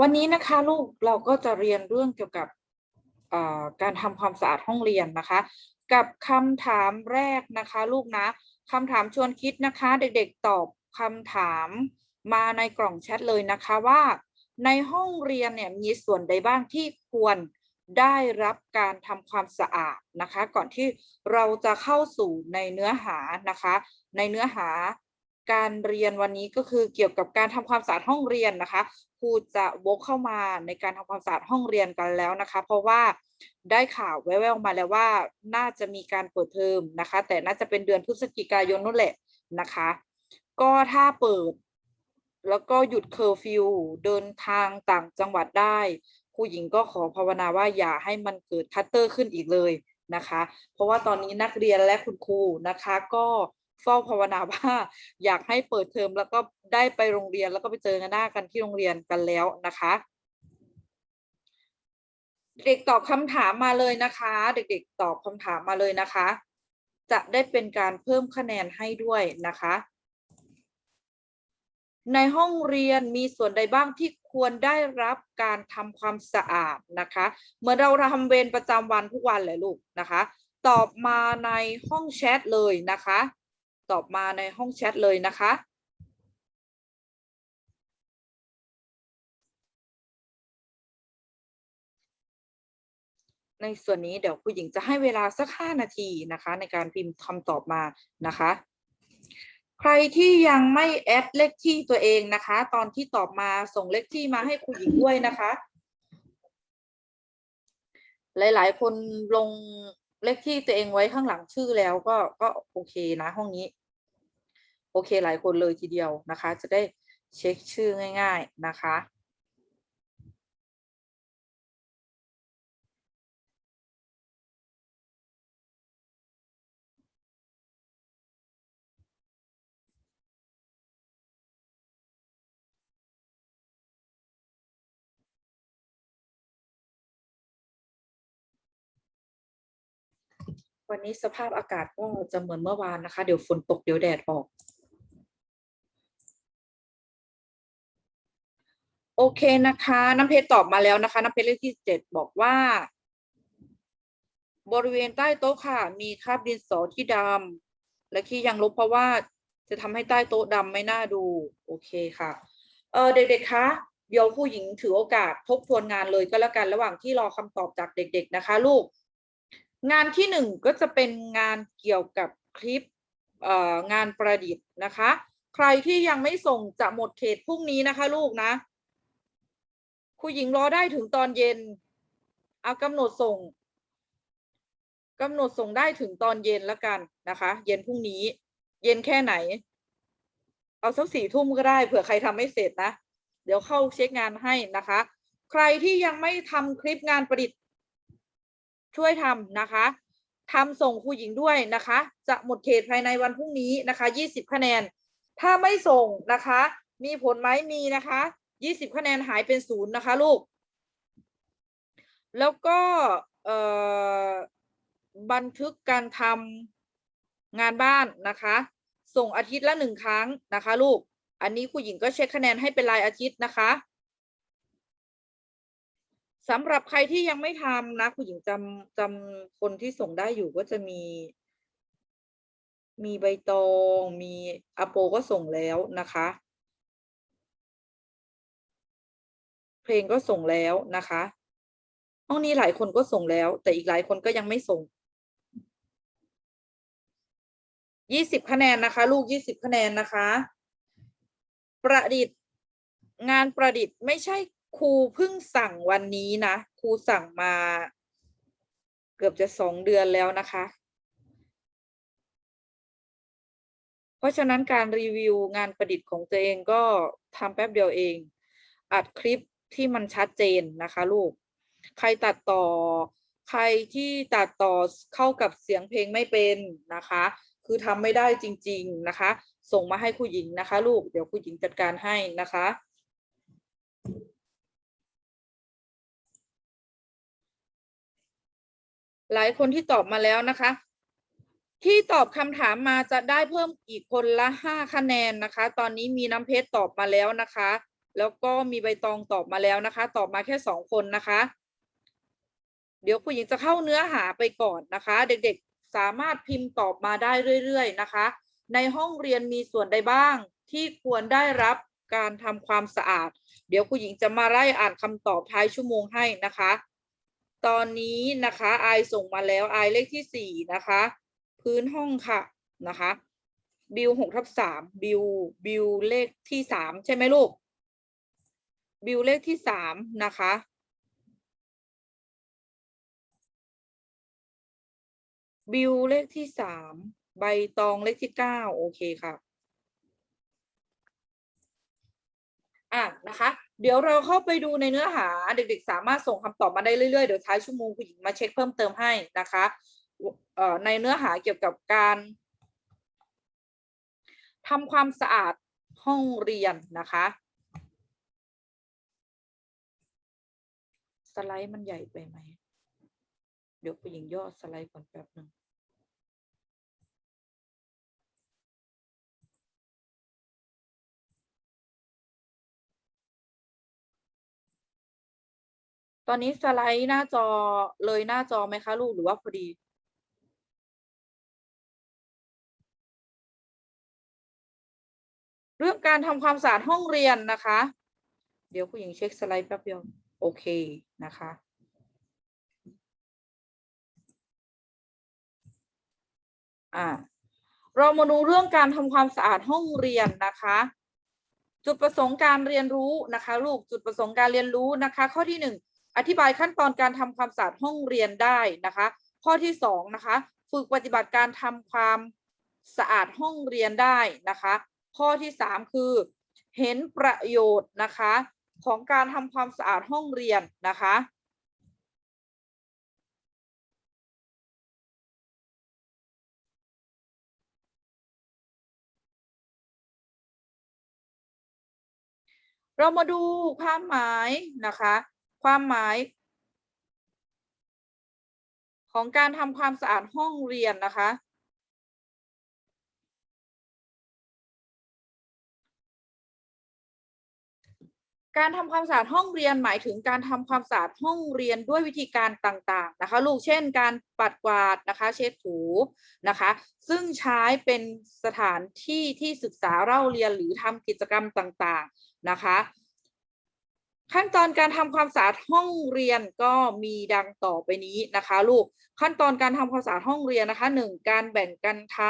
วันนี้นะคะลูกเราก็จะเรียนเรื่องเกี่ยวกับการทำความสะอาดห้องเรียนนะคะ กับคำถามแรกนะคะลูกนะคำถามชวนคิดนะคะ เด็ก ๆตอบคำถามมาในกล่องแชทเลยนะคะว่า ในห้องเรียนเนี่ยมีส่วนใดบ้างที่ควรได้รับการทำความสะอาดนะคะ ก่อนที่เราจะเข้าสู่ในเนื้อหานะคะ ในเนื้อหา การเรียนวันนี้ก็คือเกี่ยวกับการทำความสะอาดห้องเรียนนะคะครูจะวกเข้ามาในการทำความสะอาดห้องเรียนกันแล้วนะคะ เพราะว่าได้ข่าวแว่วๆมาแล้วว่าน่าจะมีการเปิดเทอมนะคะ แต่น่าจะเป็นเดือนพฤศจิกายนนู่นแหละนะคะ ก็ถ้าเปิด แล้วก็หยุดเคอร์ฟิวเดินทางต่างจังหวัดได้ครูหญิงก็ขอภาวนาว่าอย่าให้มันเกิดคัตเตอร์ขึ้นอีกเลยนะคะ เพราะว่าตอนนี้นักเรียนและคุณครูนะคะ ก็ เฝ้าภาวนาว่าอยากให้เปิดเทอมแล้วก็ได้ไปโรงเรียนแล้วก็ไปเจอกันหน้ากันที่โรงเรียนกันแล้วนะคะ เด็กตอบคำถามมาเลยนะคะ เด็กๆตอบคำถามมาเลยนะคะ จะได้เป็นการเพิ่มคะแนนให้ด้วยนะคะ ในห้องเรียนมีส่วนใดบ้างที่ควรได้รับการทำความสะอาดนะคะเหมื่อนเราทำเวรประจำวันทุกวันเลยลูกนะคะ ตอบมาในห้องแชทเลยนะคะ ตอบมาในห้องแชทเลยนะคะในส่วนนี้เดี๋ยวผู้หญิงจะให้เวลาสักห้านาทีนะคะ ในการพิมพ์คำตอบมานะคะ ใครที่ยังไม่แอดเลขที่ตัวเองนะคะ ตอนที่ตอบมาส่งเลขที่มาให้ครูหญิงด้วยนะคะ หลายๆ คนลงเลขที่ตัวเองไว้ข้างหลังชื่อแล้วก็ก็โอเคนะห้องนี้ อเคหลายคนเลยทีเดียวนะคะ จะได้เช็คชื่อง่าย ๆนะคะ วันนี้สภาพอากาศก็จะเหมือนเมื่อวานนะคะ เดี๋ยวฝนตกเดี๋ยวแดดออก โอเคนะคะ น้ำเพชรตอบมาแล้วนะคะ น้ำเพชรเลขที่เจ็ดบอกว่า บริเวณใต้โต๊ะค่ะ มีคราบดินสอที่ดำและที่ยังลบเพราะว่าจะทำให้ใต้โต๊ะดำไม่น่าดู โอเคค่ะ เออเด็กๆคะเดี๋ยวผู้หญิงถือโอกาสทบทวนงานเลยก็แล้วกันระหว่างที่รอคำตอบจากเด็ก ๆนะคะ ลูก งานที่หนึ่งก็จะเป็นงานเกี่ยวกับคลิปงานประดิษฐ์นะคะ ใครที่ยังไม่ส่งจะหมดเขตพรุ่งนี้นะคะ ลูกนะ ครูหญิงรอได้ถึงตอนเย็นเอากำหนดส่งกำหนดส่งได้ถึงตอนเย็นแล้วกันนะคะ เย็นพรุ่งนี้ เย็นแค่ไหน เอาสักสี่ทุ่มก็ได้เผื่อใครทำไม่เสร็จนะ เดี๋ยวเข้าเช็คงานให้นะคะ ใครที่ยังไม่ทำคลิปงานประดิษฐ์ ช่วยทำนะคะทำส่งครูหญิงด้วยนะคะ จะหมดเขตภายในวันพรุ่งนี้นะคะยี่สิบคะแนน ถ้าไม่ส่งนะคะ มีผลไหมมีนะคะ ยี่สิบคะแนนหายเป็นศูนย์นะคะลูก แล้วก็บันทึกการทำงานบ้านนะคะ ส่งอาทิตย์ละหนึ่งครั้งนะคะลูก อันนี้ครูหญิงก็เช็คคะแนนให้เป็นรายอาทิตย์นะคะสำหรับใครที่ยังไม่ทำนะคุณหญิงจำจำคนที่ส่งได้อยู่ก็จะมี มีใบตอง มีอโปก็ส่งแล้วนะคะ เพลงก็ส่งแล้วนะคะ ห้องนี้หลายคนก็ส่งแล้ว แต่อีกหลายคนก็ยังไม่ส่งยี่สิบคะแนนนะคะ ลูกยี่สิบคะแนนนะคะ ประดิษฐ์งานประดิษฐ์ไม่ใช่ครูเพิ่งสั่งวันนี้นะครูสั่งมา เกือบจะสองเดือนแล้วนะคะ เพราะฉะนั้นการรีวิวงานประดิษฐ์ของตัวเองก็ทำแป๊บเดียวเอง อัดคลิป ที่มันชัดเจนนะคะลูก ใครตัดต่อ ใครที่ตัดต่อเข้ากับเสียงเพลงไม่เป็นนะคะ คือทำไม่ได้จริง ๆนะคะ ส่งมาให้ครูหญิงนะคะ ลูก เดี๋ยวครูหญิงจัดการให้นะคะหลายคนที่ตอบมาแล้วนะคะ ที่ตอบคำถามมาจะได้เพิ่มอีกคนละห้าคะแนนนะคะ ตอนนี้มีน้ำเพชรตอบมาแล้วนะคะ แล้วก็มีใบตองตอบมาแล้วนะคะ ตอบมาแค่สองคนนะคะ เดี๋ยวผู้หญิงจะเข้าเนื้อหาไปก่อนนะคะ เด็กๆสามารถพิมพ์ตอบมาได้เรื่อยๆนะคะ ในห้องเรียนมีส่วนใดบ้างที่ควรได้รับการทำความสะอาด เดี๋ยวผู้หญิงจะมาไล่อ่านคำตอบท้ายชั่วโมงให้นะคะ ตอนนี้นะคะไอส่งมาแล้วไอเลขที่สี่นะคะ พื้นห้องค่ะนะคะบิวหกทับสามบิวบิวเลขที่สามใช่ไหมลูก บิวเลขที่สามนะคะ บิวเลขที่สามใบตองเลขที่เก้าโอเคค่ะอะนะคะ เดี๋ยวเราเข้าไปดูในเนื้อหาเด็กๆ สามารถส่งคำตอบมาได้เรื่อยๆ เดี๋ยวท้ายชั่วโมงผู้หญิงมาเช็คเพิ่มเติมให้นะคะเอ่อในเนื้อหาเกี่ยวกับการทำความสะอาดห้องเรียนนะคะ ไลด์มันใหญ่ไปไหม เดี๋ยวผู้หญิงย่อสไลด์ก่อนแป๊บหนึ่งตอนนี้สไลด์หน้าจอเลยหน้าจอไหมคะลูกหรือว่าพอดี เรื่องการทำความสะอาดห้องเรียนนะคะ เดี๋ยวผู้หญิงเช็คสไลด์แป๊บเดียว โอเคนะคะ อ่าเรามาดูเรื่องการทำความสะอาดห้องเรียนนะคะ จุดประสงค์การเรียนรู้นะคะ ลูกจุดประสงค์การเรียนรู้นะคะ ข้อที่หนึ่งอธิบายขั้นตอนการทำความสะอาดห้องเรียนได้นะคะ ข้อที่สองนะคะ ฝึกปฏิบัติการทำความสะอาดห้องเรียนได้นะคะ ข้อที่สามคือ เห็นประโยชน์นะคะ ของการทำความสะอาดห้องเรียนนะคะเรามาดูความหมายนะคะ ความหมาย ของการทำความสะอาดห้องเรียนนะคะ การทำความสะอาดห้องเรียนหมายถึงการทำความสะอาดห้องเรียนด้วยวิธีการต่างๆนะคะ ลูกเช่น การปัดกวาดนะคะ เช็ดถูนะคะ ซึ่งใช้เป็นสถานที่ที่ศึกษาเล่าเรียนหรือทำกิจกรรมต่างๆนะคะ ขั้นตอนการทำความสะอาดห้องเรียนก็มีดังต่อไปนี้นะคะ ลูกขั้นตอนการทำความสะอาดห้องเรียนนะคะหนึ่งการแบ่งกันท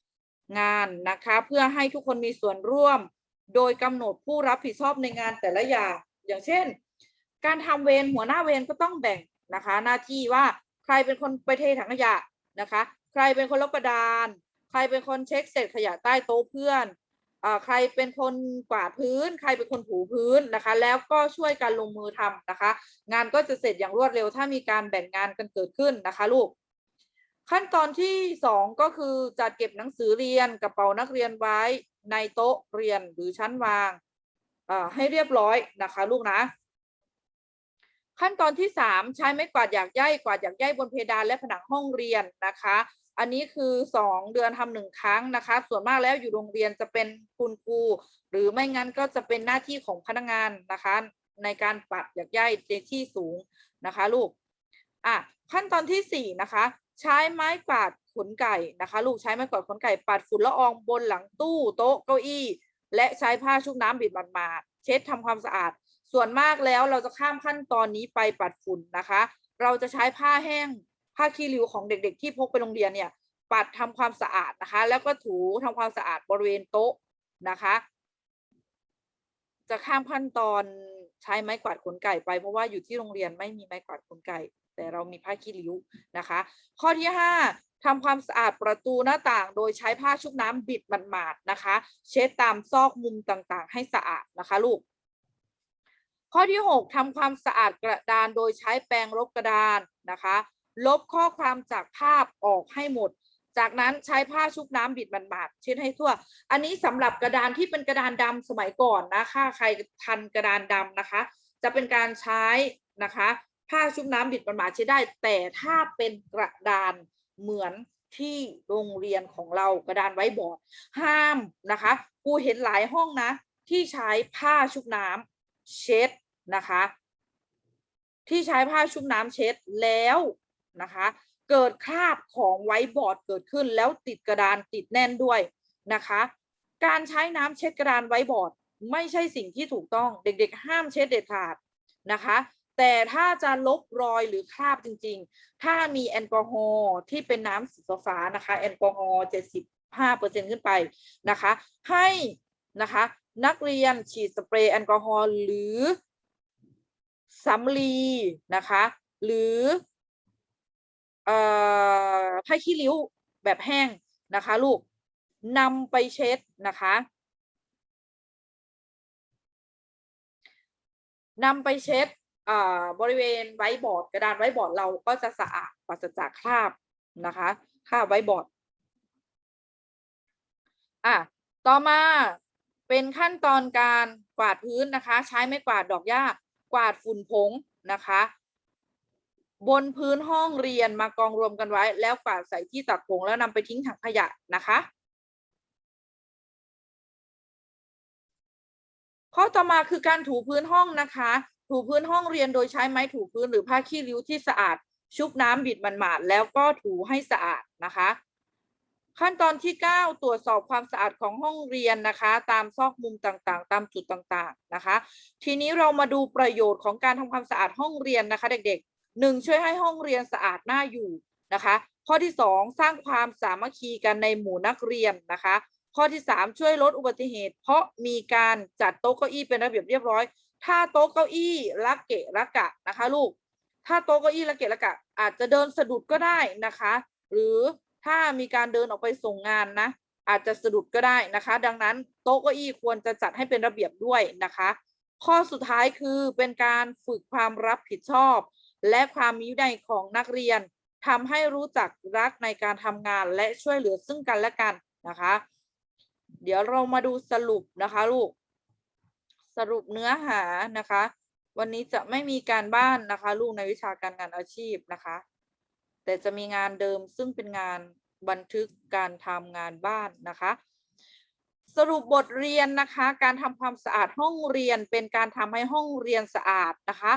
ำงานนะคะ เพื่อให้ทุกคนมีส่วนร่วม โดยกำหนดผู้รับผิดชอบในงานแต่ละอย่าง อย่างเช่น การทำเวรหัวหน้าเวรก็ต้องแบ่งนะคะ หน้าที่ว่าใครเป็นคนไปเทถังขยะนะคะ ใครเป็นคนลบกระดาน ใครเป็นคนเช็คเศษขยะใต้โต๊ะเพื่อนอ่าใครเป็นคนกวาดพื้น ใครเป็นคนถูพื้นนะคะ แล้วก็ช่วยกันลงมือทำนะคะ งานก็จะเสร็จอย่างรวดเร็ว ถ้ามีการแบ่งงานกันเกิดขึ้นนะคะลูกขั้นตอนที่สองก็คือจัดเก็บหนังสือเรียนกระเป๋านักเรียนไว้ ในโต๊ะเรียนหรือชั้นวางให้เรียบร้อยนะคะลูกนะ ขั้นตอนที่สามใช้ไม้กวาดหยากใยกวาดหยากใยบนเพดานและผนังห้องเรียนนะคะ อันนี้คือสองเดือนทำหนึ่งครั้งนะคะ ส่วนมากแล้วอยู่โรงเรียนจะเป็นคุณครูหรือไม่งั้นก็จะเป็นหน้าที่ของพนักงานนะคะ ในการปัดหยากใยในที่สูงนะคะ ลูกอะขั้นตอนที่สี่นะคะ ใช้ไม้กวาด ขนไก่นะคะ ลูกใช้ไม้กวาดขนไก่ปัดฝุ่นละอองบนหลังตู้โต๊ะเก้าอี้ และใช้ผ้าชุบน้ำบิดมาดๆเช็ดทำความสะอาด ส่วนมากแล้วเราจะข้ามขั้นตอนนี้ไปปัดฝุ่นนะคะ เราจะใช้ผ้าแห้งผ้าคีริวของเด็ก ๆ ที่พกไปโรงเรียนเนี่ยปัดทำความสะอาดนะคะ แล้วก็ถูทำความสะอาดบริเวณโต๊ะนะคะ จะข้ามขั้นตอนใช้ไม้กวาดขนไก่ไปเพราะว่าอยู่ที่โรงเรียนไม่มีไม้กวาดขนไก่ แต่เรามีผ้าคีริ้วนะคะ ข้อที่ห้า ทำความสะอาดประตูหน้าต่าง โดยใช้ผ้าชุบน้ำบิดหมาดๆนะคะ เช็ดตามซอกมุมต่างๆ ให้สะอาดนะคะลูก ข้อที่ 6ทำความสะอาดกระดานโดยใช้แปรงลบกระดานนะคะ ลบข้อความจากภาพออกให้หมด จากนั้นใช้ผ้าชุบน้ำบิดหมาดๆเช็ดให้ทั่ว อันนี้สำหรับกระดานที่เป็นกระดานดำสมัยก่อนนะคะใครทันกระดานดำนะคะ จะเป็นการใช้นะคะผ้าชุบน้ำบิดหมาดๆเช็ดได้ แต่ถ้าเป็นกระดาน เหมือนที่โรงเรียนของเรากระดานไว้บอร์ดห้ามนะคะครูเห็นหลายห้องนะ ที่ใช้ผ้าชุบน้ำเช็ดนะคะ ที่ใช้ผ้าชุบน้ำเช็ดแล้วนะคะ เกิดคราบของไว้บอร์ดเกิดขึ้นแล้วติดกระดานติดแน่นด้วยนะคะ การใช้น้ำเช็ดกระดานไว้บอร์ด ไม่ใช่สิ่งที่ถูกต้องเด็กๆ ห้ามเช็ดเด็ดขาดนะคะ แต่ถ้าจะลบรอยหรือคราบจริง ๆ ถ้ามีแอลกอฮอล์ที่เป็นน้ำสีฟ้านะคะแอลกอฮอล์75%ขึ้นไปนะคะ ให้นะคะนักเรียนฉีดสเปรย์แอลกอฮอล์หรือสำลีนะคะ หรือเอ่อผ้าขี้ริ้วแบบแห้งนะคะ ลูกนำไปเช็ดนะคะนำไปเช็ด บริเวณไว้บอร์ดกระดานไว้บอร์ดเราก็จะสะอาดปราศจากคราบนะคะคราบไว้บอร์ดอะต่อมาเป็นขั้นตอนการกวาดพื้นนะคะ ใช้ไม้กวาดดอกหญ้ากวาดฝุ่นผงนะคะ บนพื้นห้องเรียนมากองรวมกันไว้ แล้วกวาดใส่ที่ตักผงแล้วนำไปทิ้งถังขยะนะคะ ข้อต่อมาคือการถูพื้นห้องนะคะ ถูพื้นห้องเรียนโดยใช้ไม้ถูพื้นหรือผ้าขี้ริ้วที่สะอาด ชุบน้ำบิดมันหมาดแล้วก็ถูให้สะอาดนะคะ ขั้นตอนที่ 9 ตรวจสอบความสะอาดของห้องเรียนนะคะ ตามซอกมุมต่างๆ ตามจุดต่างๆนะคะ ทีนี้เรามาดูประโยชน์ของการทำความสะอาดห้องเรียนนะคะ เด็กๆหนึ่งช่วยให้ห้องเรียนสะอาดน่าอยู่นะคะ ข้อที่ 2 สร้างความสามัคคีกันในหมู่นักเรียนนะคะข้อที่ 3 ช่วยลดอุบัติเหตุ เพราะมีการจัดโต๊ะเก้าอี้เป็นระเบียบเรียบร้อย ถ้าโต๊ะเก้าอี้ละเกะละกะนะคะ ลูก ถ้าโต๊ะเก้าอี้ละเกะละกะ อาจจะเดินสะดุดก็ได้นะคะ หรือถ้ามีการเดินออกไปส่งงานนะ อาจจะสะดุดก็ได้นะคะ ดังนั้นโต๊ะเก้าอี้ควรจะจัดให้เป็นระเบียบด้วยนะคะ ข้อสุดท้ายคือเป็นการฝึกความรับผิดชอบ และความมีวินัยของนักเรียนทำให้รู้จักรักในการทำงานและช่วยเหลือซึ่งกันและกันนะคะ เดี๋ยวเรามาดูสรุปนะคะลูก สรุปเนื้อหานะคะ วันนี้จะไม่มีการบ้านนะคะ ลูกในวิชาการงานอาชีพนะคะ แต่จะมีงานเดิมซึ่งเป็นงานบันทึกการทำงานบ้านนะคะ สรุปบทเรียนนะคะ การทำความสะอาดห้องเรียนเป็นการทำให้ห้องเรียนสะอาดนะคะ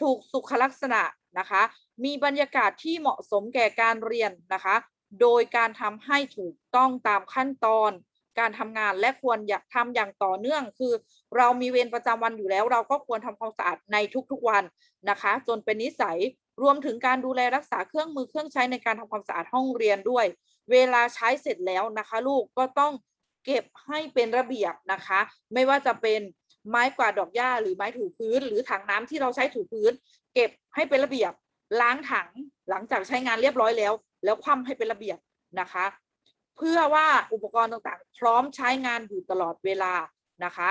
ถูกสุขลักษณะนะคะ มีบรรยากาศที่เหมาะสมแก่การเรียนนะคะ โดยการทำให้ถูกต้องตามขั้นตอน การทำงานและควรอยากทำอย่างต่อเนื่อง คือ เรามีเวรประจำวันอยู่แล้ว เราก็ควรทำความสะอาดในทุกๆวันนะคะ จนเป็นนิสัยรวมถึงการดูแลรักษาเครื่องมือเครื่องใช้ในการทำความสะอาดห้องเรียนด้วย เวลาใช้เสร็จแล้วนะคะ ลูกก็ต้องเก็บให้เป็นระเบียบนะคะ ไม่ว่าจะเป็นไม้กวาดดอกหญ้าหรือไม้ถูพื้น หรือถังน้ำที่เราใช้ถูพื้น เก็บให้เป็นระเบียบล้างถังหลังจากใช้งานเรียบร้อยแล้ว แล้วคว่ำให้เป็นระเบียบนะคะ เพื่อว่าอุปกรณ์ต่างๆ พร้อมใช้งานอยู่ตลอดเวลานะคะ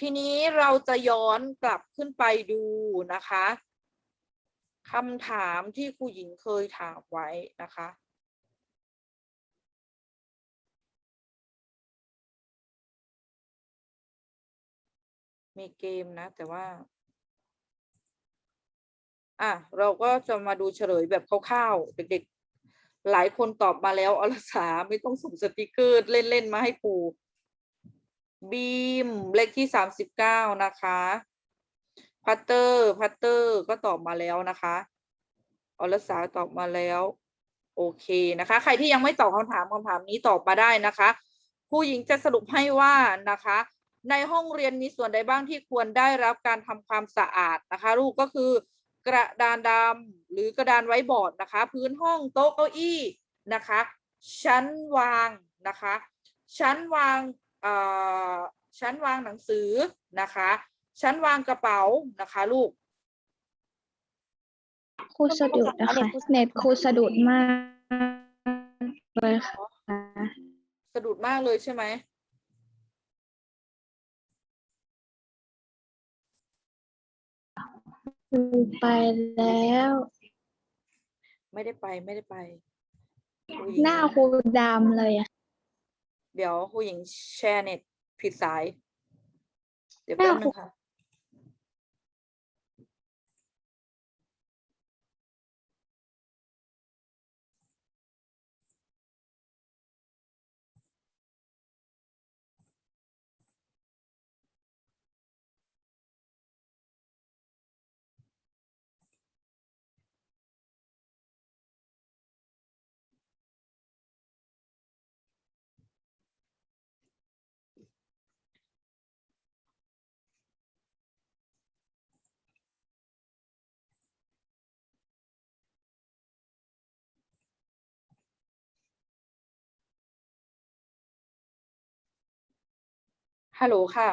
ทีนี้เราจะย้อนกลับขึ้นไปดูนะคะคำถามที่ครูหญิงเคยถามไว้นะคะมีเกมนะ แต่ว่า อะ เราก็จะมาดูเฉลยแบบคร่าวๆ เด็กๆ หลายคนตอบมาแล้วอรสาไม่ต้องส่งสติกเกอร์เล่น ๆ มาให้ครูบีมเลขที่สามสิบเก้านะคะพัตเตอร์พัตเตอร์ก็ตอบมาแล้วนะคะอรสาตอบมาแล้ว โอเคนะคะ ใครที่ยังไม่ตอบคำถามคำถามนี้ตอบมาได้นะคะผู้หญิงจะสรุปให้ว่านะคะ ในห้องเรียนมีส่วนใดบ้างที่ควรได้รับการทำความสะอาดนะคะ ลูกก็คือ กระดานดำหรือกระดานไว้บอร์ดนะคะ พื้นห้องโต๊ะเก้าอี้นะคะ ชั้นวางนะคะ ชั้นวางเอ่อชั้นวางหนังสือนะคะ ชั้นวางกระเป๋านะคะลูกครูสะดุดนะคะเน็ตครูสะดุดมากเลยค่ะสะดุดมากเลยใช่ไหม ครูไปแล้ว ไม่ได้ไปไม่ได้ไปครูญิงหน้าครูดำเลยอะเดี๋ยวครูหญิงแชร์เน็ตผิดสาย เดี๋ยวหน้าแป๊บครูนึงค่ะ ฮัลโหลค่ะ